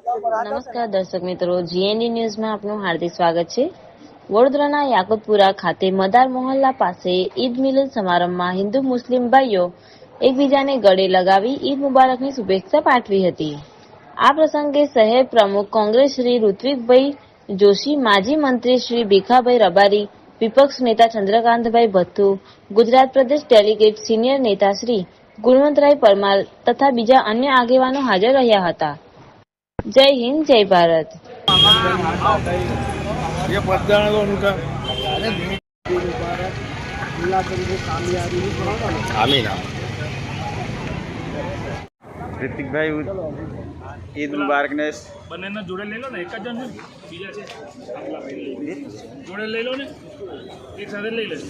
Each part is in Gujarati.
નમસ્કાર દર્શક મિત્રો જીએનડી ન્યૂઝમાં આપનું હાર્દિક સ્વાગત છે. વડોદરાના યાકુતપુરા ખાતે મદાર મોહલ્લા પાસે ઈદ મિલન સમારંભમાં હિન્દુ મુસ્લિમ ભાઈઓ એકબીજાને ગળે લગાવી ઈદ મુબારકની શુભેચ્છા પાઠવી હતી. આ પ્રસંગે શહેર પ્રમુખ કોંગ્રેસ શ્રી ઋત્વિકભાઈ જોશી, માજી મંત્રી શ્રી ભીખાભાઈ રબારી, વિપક્ષ નેતા ચંદ્રકાંતભાઈ ભથ્થુ, ગુજરાત પ્રદેશ ડેલિગેટ સિનિયર નેતા શ્રી ગુણવંતરાય પરમાર તથા બીજા અન્ય આગેવાનો હાજર રહ્યા હતા. જય હિન્દ જય ભારત. ઋતિકભાઈ ઈદ મુબારક ને બંનેના જોડે લઈ લો ને એક જ જણ બીજા છે. જોડે લઈ લો ને. એક સાથે લઈ લેજો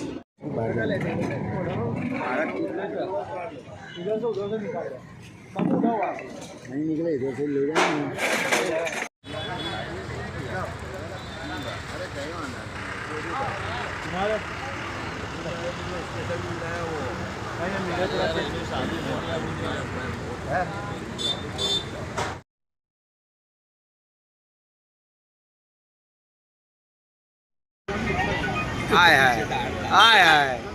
हाय हाय हाय हाय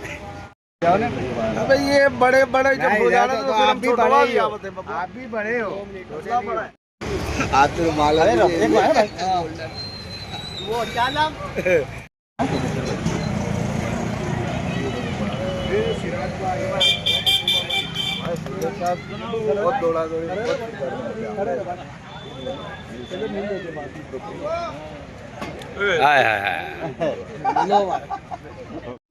जाओ ना ये बड़े बड़े जब हो आप भी बड़े हो छोटा बड़ा है आप तो माल है रखते को वो क्या बहुत दौड़ा दौड़ी हाय हाय हाय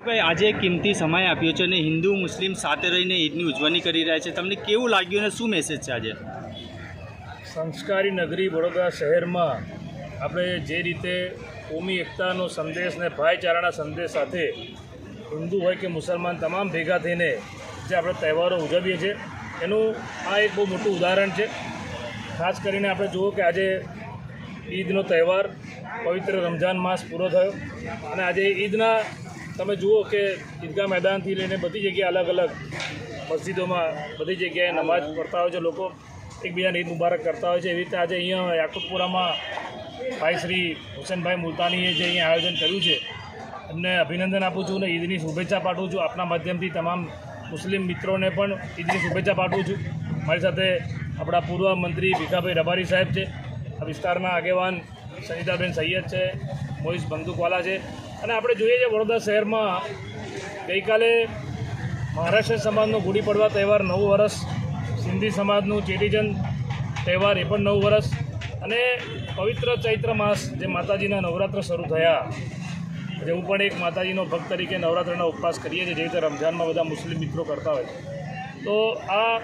ભાઈ, આજે કિંમતી સમય આપ્યો છે અને હિન્દુ, મુસ્લિમ સાથે રહીને ઈદની ઉજવણી કરી રહ્યા છે. તમને કેવું લાગ્યું અને શું મેસેજ છે આજે? સંસ્કારી નગરી વડોદરા શહેરમાં આપણે જે રીતે કોમી એકતાનો સંદેશ ને ભાઈચારાના સંદેશ સાથે હિન્દુ હોય કે મુસલમાન તમામ ભેગા થઈને જે આપણે તહેવારો ઉજવીએ છીએ, એનું આ એક બહુ મોટું ઉદાહરણ છે. ખાસ કરીને આપણે જુઓ કે આજે ઈદનો તહેવાર પવિત્ર રમઝાન માસ પૂરો થયો અને આજે ઈદના તમે જુઓ કે ઈદગાહ મેદાનથી લઈને બધી જગ્યાએ અલગ અલગ મસ્જિદોમાં બધી જગ્યાએ નમાજ પડતા હોય છે. લોકો એકબીજાને ઈદ મુબારક કરતા હોય છે. એવી રીતે આજે અહીંયા યાકુબપુરામાં ભાઈ શ્રી હુસેનભાઈ મુલતાનીએ જે અહીંયા આયોજન કર્યું છે, એમને અભિનંદન આપું છું અને ઈદની શુભેચ્છા પાઠવું છું. આપના માધ્યમથી તમામ મુસ્લિમ મિત્રોને પણ ઈદની શુભેચ્છા પાઠવું છું. મારી સાથે આપણા પૂર્વ મંત્રી ભીખાભાઈ રબારી સાહેબ છે. આ વિસ્તારના આગેવાન સનિતાબેન સૈયદ છે, મોહિશ બંદૂકવાલા છે. અને આપણે જોઈએ છીએ વડોદરા શહેરમાં ગઈકાલે મહારાષ્ટ્ર સમાજનો ગુડી પડવા તહેવાર, નવું વર્ષ સિંધી સમાજનું ચેટીચંદ તહેવાર, એ પણ નવું વર્ષ. અને પવિત્ર ચૈત્ર માસ, જે માતાજીના નવરાત્ર શરૂ થયા. જે હું પણ એક માતાજીનો ભક્ત તરીકે નવરાત્રના ઉપવાસ કરીએ છીએ જેવી રીતે રમઝાનમાં બધા મુસ્લિમ મિત્રો કરતા હોય છે. તો આ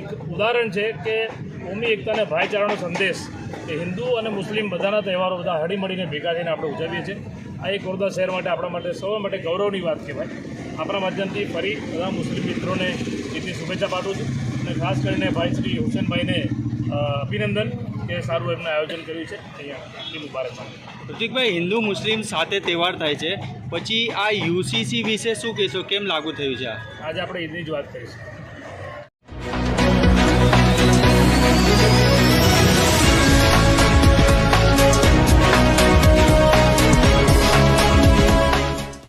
એક ઉદાહરણ છે કે કોમી એકતાને ભાઈચારાનો સંદેશ કે હિન્દુ અને મુસ્લિમ બધાના તહેવારો બધા હળીમળીને ભેગા થઈને આપણે ઉજવીએ છીએ. આ એક વડોદરા શહેર માટે આપણા માટે સૌ માટે ગૌરવની વાત કહેવાય. આપણા માધ્યમથી ફરી બધા મુસ્લિમ મિત્રોને ઈદની શુભેચ્છા પાઠવું છું અને ખાસ કરીને ભાઈ શ્રી હુસેનભાઈને અભિનંદન કે સારું એમને આયોજન કર્યું છે. અહીંયા મુબારક ઋતિકભાઈ હિન્દુ મુસ્લિમ સાથે તહેવાર થાય છે. પછી આ યુસીસી વિશે શું કહેશો? કેમ લાગુ થયું છે આજે આપણે ઈદની જ વાત કરીશું.